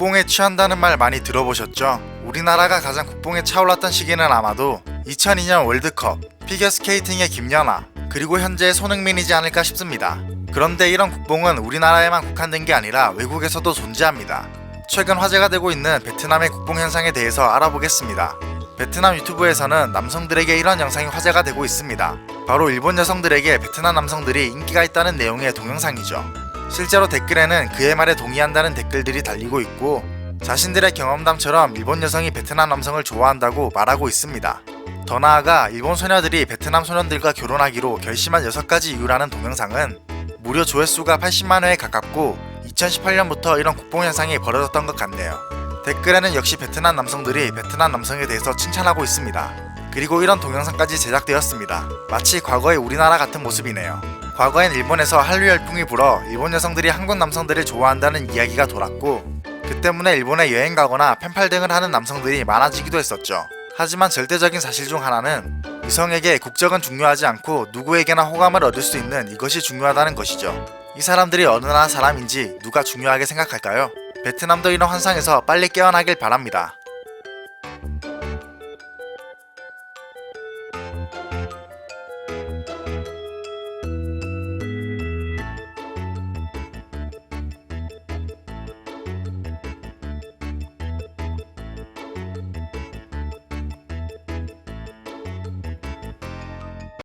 국뽕에 취한다는 말 많이 들어보셨죠? 우리나라가 가장 국뽕에 차올랐던 시기는 아마도 2002년 월드컵, 피겨스케이팅의 김연아, 그리고 현재의 손흥민이지 않을까 싶습니다. 그런데 이런 국뽕은 우리나라에만 국한된 게 아니라 외국에서도 존재합니다. 최근 화제가 되고 있는 베트남의 국뽕 현상에 대해서 알아보겠습니다. 베트남 유튜브에서는 남성들에게 이런 영상이 화제가 되고 있습니다. 바로 일본 여성들에게 베트남 남성들이 인기가 있다는 내용의 동영상이죠. 실제로 댓글에는 그의 말에 동의한다는 댓글들이 달리고 있고 자신들의 경험담처럼 일본 여성이 베트남 남성을 좋아한다고 말하고 있습니다. 더 나아가 일본 소녀들이 베트남 소년들과 결혼하기로 결심한 6가지 이유라는 동영상은 무려 조회수가 80만 회에 가깝고 2018년부터 이런 국뽕 현상이 벌어졌던 것 같네요. 댓글에는 역시 베트남 남성들이 베트남 남성에 대해서 칭찬하고 있습니다. 그리고 이런 동영상까지 제작되었습니다. 마치 과거의 우리나라 같은 모습이네요. 과거엔 일본에서 한류 열풍이 불어 일본 여성들이 한국 남성들을 좋아한다는 이야기가 돌았고 그 때문에 일본에 여행 가거나 펜팔 등을 하는 남성들이 많아지기도 했었죠. 하지만 절대적인 사실 중 하나는 이성에게 국적은 중요하지 않고 누구에게나 호감을 얻을 수 있는 이것이 중요하다는 것이죠. 이 사람들이 어느 나라 사람인지 누가 중요하게 생각할까요? 베트남도 이런 환상에서 빨리 깨어나길 바랍니다.